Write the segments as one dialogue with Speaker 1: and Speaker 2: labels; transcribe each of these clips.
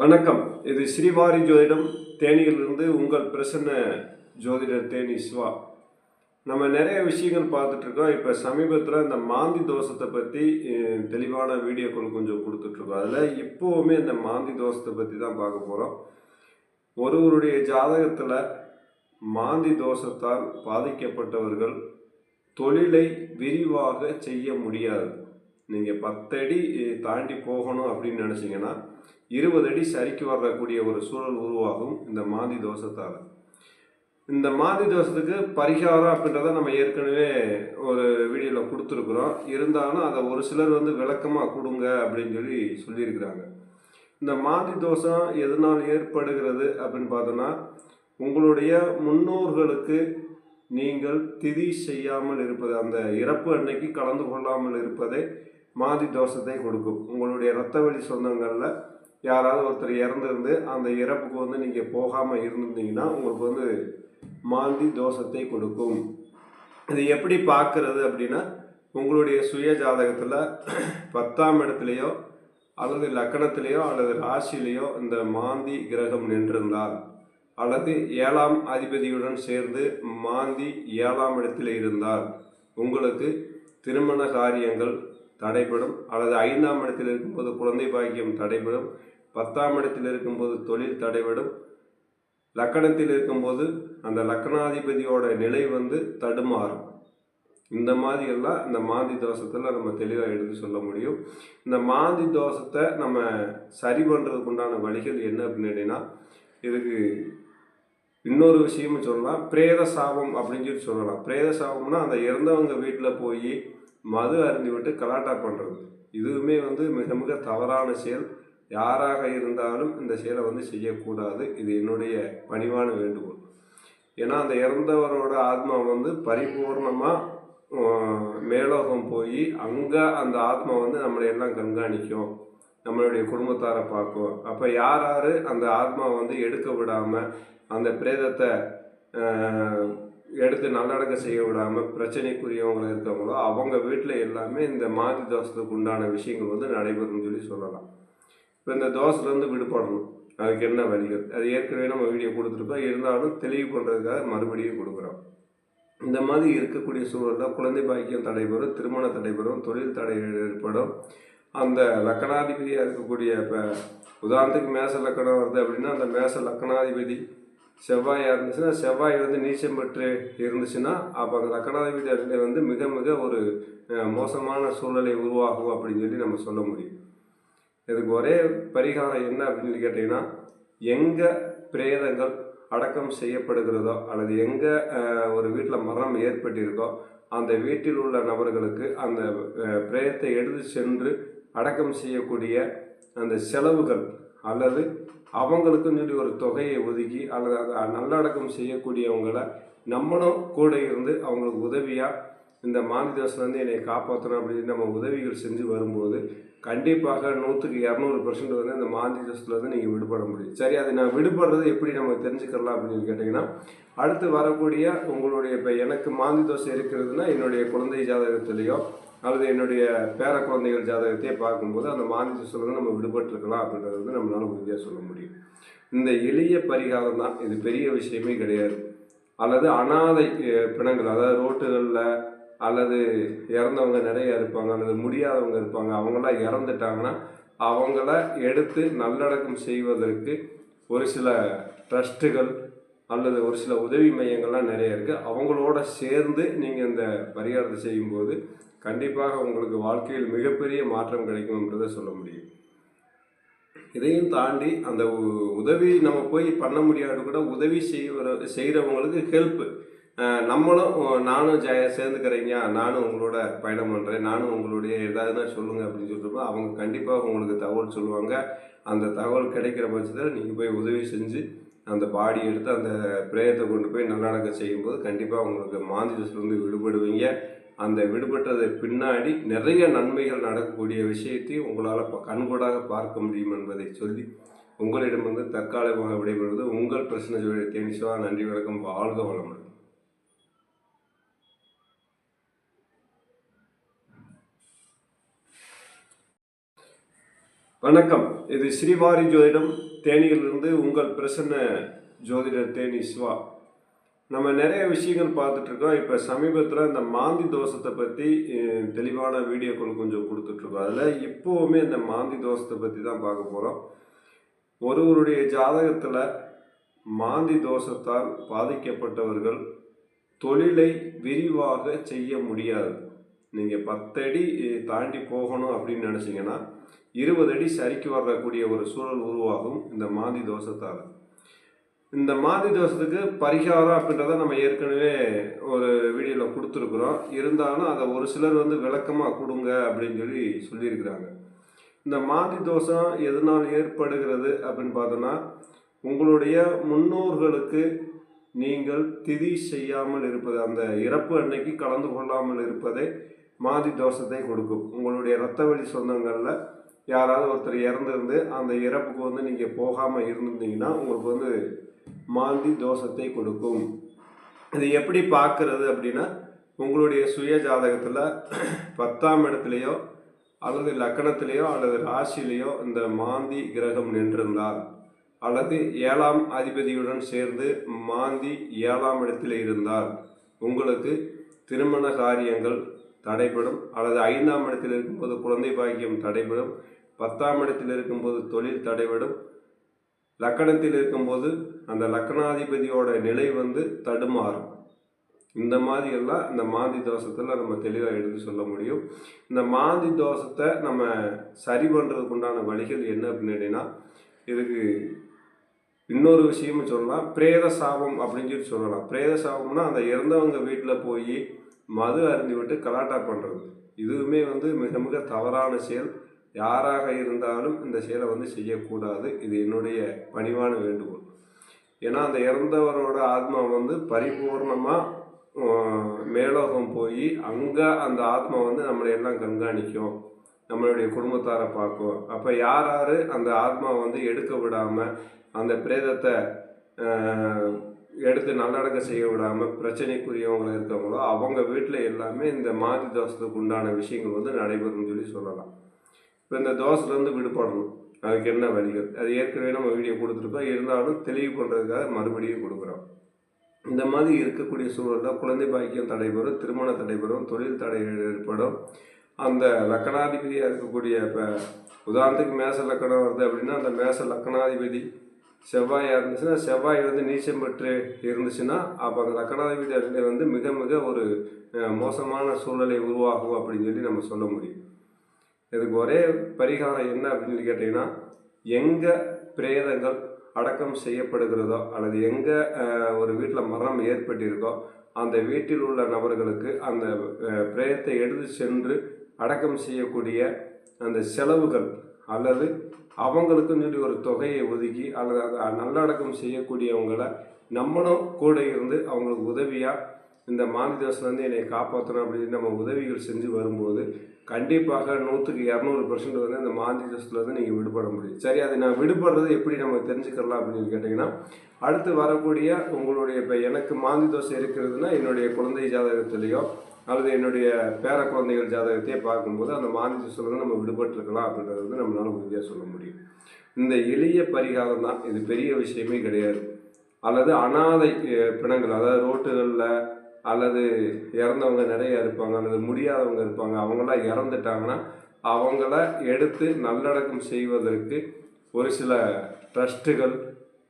Speaker 1: வணக்கம். இது ஸ்ரீவாரி ஜோதிடம். தேனியிலிருந்து உங்கள் பிரசன்ன ஜோதிடர் தேனி சிவா. நம்ம நிறைய விஷயங்கள் பார்த்துட்ருக்கோம். இப்போ சமீபத்தில் இந்த மாந்தி தோஷத்தை பற்றி தெளிவான வீடியோக்கள் கொஞ்சம் கொடுத்துட்ருக்கோம். அதில் இப்போவுமே இந்த மாந்தி தோஷத்தை பற்றி தான் பார்க்க போகிறோம். ஒருவருடைய ஜாதகத்தில் மாந்தி தோஷத்தால் பாதிக்கப்பட்டவர்கள் தொழிலை விரிவாக செய்ய முடியாது. நீங்கள் பத்தடி தாண்டி போகணும் அப்படின்னு நினச்சிங்கன்னா இருபது அடி சரிக்கு வரக்கூடிய ஒரு சூழல் உருவாகும் இந்த மாந்தி தோஷத்தால். இந்த மாந்தி தோஷத்துக்கு பரிகாரம் அப்படின்றத நம்ம ஏற்கனவே ஒரு வீடியோவில் கொடுத்துருக்குறோம். இருந்தாலும் அதை ஒரு சிலர் வந்து விளக்கமாக கொடுங்க அப்படின்னு சொல்லி சொல்லியிருக்கிறாங்க. இந்த மாந்தி தோஷம் எதனால் ஏற்படுகிறது அப்படின்னு பார்த்தோன்னா உங்களுடைய முன்னோர்களுக்கு நீங்கள் திதி செய்யாமல் இருப்பது அந்த இறப்பு அன்னைக்கு கலந்து கொள்ளாமல் இருப்பதே மாதி தோஷத்தை கொடுக்கும். உங்களுடைய இரத்த வழி சொந்தங்களில் யாராவது ஒருத்தர் இறந்துருந்து அந்த இறப்புக்கு வந்து நீங்கள் போகாமல் இருந்திருந்தீங்கன்னா உங்களுக்கு வந்து மாந்தி தோஷத்தை கொடுக்கும். இது எப்படி பார்க்கறது அப்படின்னா உங்களுடைய சுய ஜாதகத்தில் பத்தாம் இடத்துலையோ அல்லது லக்கணத்திலேயோ அல்லது ராசியிலேயோ இந்த மாந்தி கிரகம் நின்றிருந்தால் அல்லது ஏழாம் அதிபதியுடன் சேர்ந்து மாந்தி ஏழாம் இடத்தில் இருந்தால் உங்களுக்கு திருமண காரியங்கள் தடைபடும் அல்லது ஐந்தாம் இடத்தில் இருக்கும்போது குழந்தை பாக்கியம் தடைபடும் பத்தாம் இடத்தில் இருக்கும்போது தொழில் தடைபடும். லக்கணத்தில் இருக்கும்போது அந்த லக்கணாதிபதியோட நிலை வந்து தடுமாறும். இந்த மாதிரி எல்லாம் இந்த மாந்தி தோஷத்தில் நம்ம தெளிவாக எடுத்து சொல்ல முடியும். இந்த மாந்தி தோஷத்தை நம்ம சரி பண்ணுறதுக்கு உண்டான வழிகள் என்ன அப்படின்னு கேட்டீங்கன்னா இதுக்கு இன்னொரு விஷயமும் சொல்லலாம். பிரேத சாபம் அப்படின்னு சொல்லி சொல்லலாம். பிரேத சாபம்னா அந்த இறந்தவங்க வீட்டில் போய் மது அருந்தி விட்டு கலாட்டா பண்ணுறது இதுவுமே வந்து மிக மிக தவறான செயல். யாராக இருந்தாலும் இந்த செயலை வந்து செய்யக்கூடாது. இது என்னுடைய பணிவான வேண்டுகோள். ஏன்னா அந்த இறந்தவரோட ஆத்மா வந்து பரிபூர்ணமாக மேலோகம் போய் அங்கே அந்த ஆத்மா வந்து நம்மளை எல்லாம் கண்காணிக்கும். நம்மளுடைய குடும்பத்தாரை பார்க்கும். அப்போ யார் யார் அந்த ஆத்மா வந்து எடுக்க விடாமல் அந்த பிரேதத்தை எடுத்து நல்லடக்கம் செய்ய விடாமல் பிரச்சனைக்குரியவங்க இருக்கவங்களோ அவங்க வீட்டில் எல்லாமே இந்த மாதி தோஷத்துக்கு உண்டான விஷயங்கள் வந்து நடைபெறும்னு சொல்லி சொல்லலாம். இப்போ இந்த தோசைலேருந்து விடுபடணும் அதுக்கு என்ன வழிகள்? அது ஏற்கனவே நம்ம வீடியோ கொடுத்துருக்கோம். இருந்தாலும் தெளிவு பண்ணுறதுக்காக மறுபடியும் கொடுக்குறோம். இந்த மாதிரி இருக்கக்கூடிய சூழலில் குழந்தை பாக்கியம் தடைபெறும் திருமண தடைபெறும் தொழில் தடை ஏற்படும். அந்த லக்கணாதிபதியாக இருக்கக்கூடிய இப்போ உதாரணத்துக்கு மேச லக்கணம் வருது அப்படின்னா அந்த மேச லக்கணாதிபதி செவ்வாயாக இருந்துச்சுன்னா செவ்வாய் வந்து நீச்சம் பெற்று இருந்துச்சுன்னா அப்போ அந்த லக்கணாதிபதி வந்து மிக மிக ஒரு மோசமான சூழலை உருவாகும் அப்படின்னு சொல்லி நம்ம சொல்ல முடியும். இதுக்கு ஒரே பரிகாரம் என்ன அப்படின்னு கேட்டிங்கன்னா எங்கே பிரேதங்கள் அடக்கம் செய்யப்படுகிறதோ அல்லது எங்கே ஒரு வீட்டில் மரணம் ஏற்பட்டிருக்கோ அந்த வீட்டில் உள்ள நபர்களுக்கு அந்த பிரேயத்தை பிரேதத்தை எடுத்து சென்று அடக்கம் செய்யக்கூடிய அந்த செலவுகள் அல்லது அவங்களுக்குன்னு சொல்லி ஒரு தொகையை ஒதுக்கி அல்லது அதை நல்லடக்கம் செய்யக்கூடியவங்களை நம்மளும் கூட இருந்து அவங்களுக்கு உதவியாக இந்த மாநிலத்திலேருந்து என்னை காப்பாற்றணும் அப்படின்னு நம்ம உதவிகள் செஞ்சு வரும்போது கண்டிப்பாக நூற்றுக்கு இரநூறு பர்சன்ட் வந்து இந்த மாந்தி தோஷத்துலேருந்து நீங்கள் விடுபட முடியும். சரி அது நான் விடுபடுறது எப்படி நம்ம தெரிஞ்சுக்கலாம் அப்படின்னு கேட்டிங்கன்னா அடுத்து வரக்கூடிய உங்களுடைய இப்போ எனக்கு மாந்தி தோஷம் இருக்கிறதுனா என்னுடைய குழந்தை ஜாதகத்திலேயோ அல்லது என்னுடைய பேர குழந்தைகள் ஜாதகத்தையே பார்க்கும்போது அந்த மாந்தி தோஷத்துலேருந்து நம்ம விடுபட்டிருக்கலாம் அப்படின்றது வந்து நம்மளால உறுதியாக சொல்ல முடியும். இந்த எளிய பரிகாரம் தான். இது பெரிய விஷயமே கிடையாது. அல்லது அனாதை பிணங்கள் அதாவது ரோட்டுகளில் அல்லது இறந்தவங்க நிறைய இருப்பாங்க அல்லது முடியாதவங்க இருப்பாங்க அவங்களாம் இறந்துட்டாங்கன்னா அவங்கள எடுத்து நல்லடக்கம் செய்வதற்கு ஒரு சில ட்ரஸ்ட்டுகள் அல்லது ஒரு சில உதவி மையங்கள்லாம் நிறைய இருக்குது அவங்களோட சேர்ந்து நீங்கள் இந்த பரிகாரத்தை செய்யும்போது கண்டிப்பாக உங்களுக்கு வாழ்க்கையில் மிகப்பெரிய மாற்றம் கிடைக்கும்ன்றதை சொல்ல முடியும். இதையும் தாண்டி அந்த உ- உதவி நம்ம போய் பண்ண முடியாது கூட உதவி செய்வ செய்கிறவங்களுக்கு ஹெல்ப்பு நம்மளும் நானும் ஜ சேர்ந்துக்கிறீங்க. நானும் உங்களோட பயணம் பண்ணுறேன் நானும் உங்களுடைய ஏதாவதுனா சொல்லுங்கள் அப்படின்னு சொல்லிட்டு அவங்க கண்டிப்பாக உங்களுக்கு தகவல் சொல்லுவாங்க. அந்த தகவல் கிடைக்கிற பட்சத்தில் நீங்கள் போய் உதவி செஞ்சு அந்த பாடி எடுத்து அந்த பிரேயத்தை கொண்டு போய் நல்லடக்கம் செய்யும்போது கண்டிப்பாக உங்களுக்கு மாந்திசத்துலேருந்து விடுபடுவீங்க. அந்த விடுபட்டது பின்னாடி நிறைய நன்மைகள் நடக்கக்கூடிய விஷயத்தையும் உங்களால் கண்கூடாக பார்க்க முடியும் என்பதை சொல்லி உங்களிடம் வந்து தற்காலிகமாக விடைபெறுவது உங்கள் பிரச்சனை சொல்லி தேனிசுவா நன்றி வணக்கம். வாழ்க வளமுடன். வணக்கம். இது ஸ்ரீவாரி ஜோதிடம். தேனியிலிருந்து உங்கள் பிரசன்ன ஜோதிடர் தேனி சிவா. நம்ம நிறைய விஷயங்கள் பார்த்துட்ருக்கோம் இப்போ சமீபத்தில் இந்த மாந்தி தோஷத்தை பற்றி தெளிவான வீடியோக்கள் கொஞ்சம் கொடுத்துட்ருக்கோம் அதில் இப்போவுமே இந்த மாந்தி தோஷத்தை பற்றி தான் பார்க்க போகிறோம் ஒருவருடைய ஜாதகத்தில் மாந்தி தோஷத்தால் பாதிக்கப்பட்டவர்கள் தொழிலை விரிவாக செய்ய முடியாது. நீங்கள் பத்தடி தாண்டி போகணும் அப்படின்னு நினச்சிங்கன்னா இருபது அடி சரிக்கு வரக்கூடிய ஒரு சூழல் உருவாகும் இந்த மாதி தோஷத்தால். இந்த மாதி தோஷத்துக்கு பரிகாரம் அப்படின்றத நம்ம ஏற்கனவே ஒரு வீடியோவில் கொடுத்துருக்குறோம். இருந்தாலும் அதை ஒரு சிலர் வந்து விளக்கமாக கொடுங்க அப்படின்னு சொல்லி சொல்லியிருக்கிறாங்க. இந்த மாதி தோஷம் எதனால் ஏற்படுகிறது அப்படின்னு பார்த்தோன்னா உங்களுடைய முன்னோர்களுக்கு நீங்கள் திதி செய்யாமல் இருப்பது அந்த இறப்பு அன்னைக்கு கலந்து கொள்ளாமல் இருப்பதே மாதி தோஷத்தை கொடுக்கும். உங்களுடைய இரத்த வழி சொந்தங்களில் யாராவது ஒருத்தர் இறந்துருந்து அந்த இறப்புக்கு வந்து நீங்கள் போகாமல் இருந்திருந்தீங்கன்னா உங்களுக்கு வந்து மாந்தி தோஷத்தை கொடுக்கும். இது எப்படி பார்க்கறது அப்படின்னா உங்களுடைய சுய ஜாதகத்தில் பத்தாம் இடத்துலையோ அல்லது லக்கணத்திலேயோ அல்லது ராசியிலேயோ இந்த மாந்தி கிரகம் நின்றிருந்தால் அல்லது ஏழாம் அதிபதியுடன் சேர்ந்து மாந்தி ஏழாம் இடத்தில் இருந்தால் உங்களுக்கு திருமண காரியங்கள் தடைபடும் அல்லது ஐந்தாம் இடத்தில் இருக்கும்போது குழந்தை பாக்கியம் தடைபடும் பத்தாம் இடத்தில் இருக்கும்போது தொழில் தடைபடும். லக்கணத்தில் இருக்கும்போது அந்த லக்கணாதிபதியோட நிலை வந்து தடுமாறும். இந்த மாதிரி எல்லாம் இந்த மாந்தி தோஷத்தில் நம்ம தெளிவாக எடுத்து சொல்ல முடியும். இந்த மாந்தி தோஷத்தை நம்ம சரி பண்ணுறதுக்கு உண்டான வழிகள் என்ன அப்படின்னு கேட்டீங்கன்னா இதுக்கு இன்னொரு விஷயமும் சொல்லலாம். பிரேத சாபம் அப்படின்னு சொல்லி சொல்லலாம். பிரேத சாபம்னா அந்த இறந்தவங்க வீட்டில் போய் மது அருந்தி விட்டு கலாட்டா பண்ணுறது இதுவுமே வந்து மிக மிக தவறான செயல். யாராக இருந்தாலும் இந்த செயலை வந்து செய்யக்கூடாது. இது என்னுடைய பணிவான வேண்டுகோள். ஏன்னா அந்த இறந்தவரோட ஆத்மா வந்து பரிபூர்ணமாக மேலோகம் போய் அங்கே அந்த ஆத்மா வந்து நம்மளை எல்லாம் கண்காணிக்கும். நம்மளுடைய குடும்பத்தாரை பார்க்கும். அப்போ யார் யார் அந்த ஆத்மா வந்து எடுக்க விடாமல் அந்த பிரேதத்தை எடுத்து நல்லடக்கம் செய்ய விடாமல் பிரச்சனைக்குரியவங்க இருக்கவங்களோ அவங்க வீட்டில் எல்லாமே இந்த மாதி தோஷத்துக்கு உண்டான விஷயங்கள் வந்து நடைபெறும்னு சொல்லி சொல்லலாம். இப்போ இந்த தோசைலேருந்து விடுபடணும். அதுக்கு என்ன வழிகள்? அது ஏற்கனவே நம்ம வீடியோ கொடுத்துருக்கோம் இருந்தாலும் தெளிவு பண்ணுறதுக்காக மறுபடியும் கொடுக்குறோம். இந்த மாதிரி இருக்கக்கூடிய சூழலில் குழந்தை பாக்கியம் தடைபெறும் திருமண தடைபெறும் தொழில் தடை ஏற்படும். அந்த லக்கணாதிபதியாக இருக்கக்கூடிய இப்போ உதாரணத்துக்கு மேச லக்கணம் வருது அப்படின்னா அந்த மேச லக்கணாதிபதி செவ்வாயாக இருந்துச்சுன்னா செவ்வாய் வந்து நீச்சம் பெற்று இருந்துச்சுன்னா அப்போ அந்த லக்கணாதிபதி வந்து மிக மிக ஒரு மோசமான சூழலை உருவாகும் அப்படின்னு சொல்லி நம்ம சொல்ல முடியும். இதுக்கு ஒரே பரிகாரம் என்ன அப்படின்னு கேட்டிங்கன்னா எங்கே பிரேதங்கள் அடக்கம் செய்யப்படுகிறதோ அல்லது எங்கே ஒரு வீட்டில் மரணம் ஏற்பட்டிருக்கோ அந்த வீட்டில் உள்ள நபர்களுக்கு அந்த பிரேயத்தை பிரேதத்தை எடுத்து சென்று அடக்கம் செய்யக்கூடிய அந்த செலவுகள் அல்லது அவங்களுக்கு நீடி ஒரு தொகையை ஒதுக்கி அல்லது அதை நல்லடக்கம் செய்யக்கூடியவங்களை நம்மளும் கூட இருந்து அவங்களுக்கு உதவியாக இந்த மாந்தி தோஷத்துலேருந்து என்னை காப்பாற்றணும் அப்படின்னு நம்ம உதவிகள் செஞ்சு வரும்போது கண்டிப்பாக நூற்றுக்கு இரநூறு பர்சன்ட் வந்து இந்த மாந்தி தோஷத்துலேருந்து நீங்கள் விடுபட முடியும். சரி அது நான் விடுபடுறது எப்படி நம்ம தெரிஞ்சுக்கலாம் அப்படின்னு கேட்டிங்கன்னா அடுத்து வரக்கூடிய உங்களுடைய இப்போ எனக்கு மாந்தி தோசை இருக்கிறதுனா என்னுடைய குழந்தை ஜாதகத்திலேயோ அல்லது என்னுடைய பேர குழந்தைகள் ஜாதகத்தையே பார்க்கும்போது அந்த மாந்தி தோஷத்துலேருந்து நம்ம விடுபட்டிருக்கலாம் அப்படின்றது வந்து நம்மளால உறுதியாக சொல்ல முடியும். இந்த எளிய பரிகாரம் தான். இது பெரிய விஷயமே கிடையாது. அல்லது அனாதை பிணங்கள் அதாவது ரோட்டுகளில் அல்லது இறந்தவங்க நிறைய இருப்பாங்க அல்லது முடியாதவங்க இருப்பாங்க அவங்களாம் இறந்துட்டாங்கன்னா அவங்கள எடுத்து நல்லடக்கம் செய்வதற்கு ஒரு சில ட்ரஸ்ட்டுகள்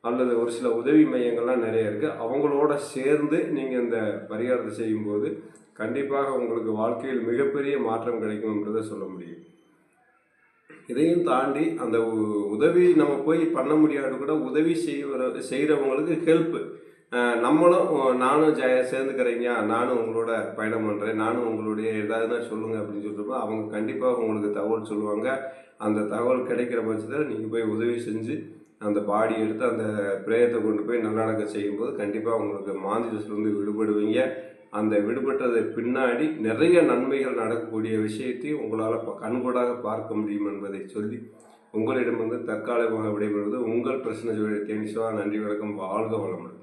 Speaker 1: அல்லது ஒரு சில உதவி மையங்கள்லாம் நிறைய இருக்குது அவங்களோட சேர்ந்து நீங்கள் இந்த பரிகாரத்தை செய்யும்போது கண்டிப்பாக உங்களுக்கு வாழ்க்கையில் மிகப்பெரிய மாற்றம் கிடைக்கும்ன்றதை சொல்ல முடியும். இதையும் தாண்டி அந்த உ- உதவி நம்ம போய் பண்ண முடியாது கூட உதவி செய்வ செய்கிறவங்களுக்கு ஹெல்ப்பு நம்மளும் நானும் ஜ சேர்ந்துக்கிறீங்க நானும் உங்களோட பயணம் பண்ணுறேன் நானும் உங்களுடைய ஏதாவதுனா சொல்லுங்கள் அப்படின்னு சொல்லிட்டு அவங்க கண்டிப்பாக உங்களுக்கு தகவல் சொல்லுவாங்க. அந்த தகவல் கிடைக்கிற பட்சத்தில் நீங்கள் போய் உதவி செஞ்சு அந்த பாடி எடுத்து அந்த பிரேயத்தை கொண்டு போய் நல்லடக்கம் செய்யும்போது கண்டிப்பாக உங்களுக்கு மாந்தி விடுபடுவீங்க. அந்த விடுபட்டது பின்னாடி நிறைய நன்மைகள் நடக்கக்கூடிய விஷயத்தையும் உங்களால் கண்கூடாக பார்க்க முடியும் என்பதை சொல்லி உங்களிடம் வந்து தற்காலிகமாக விடைபெறுவது உங்கள் பிரச்சனை தேனிசுவா நன்றி வணக்கம். வாழ்க வளமுடன்.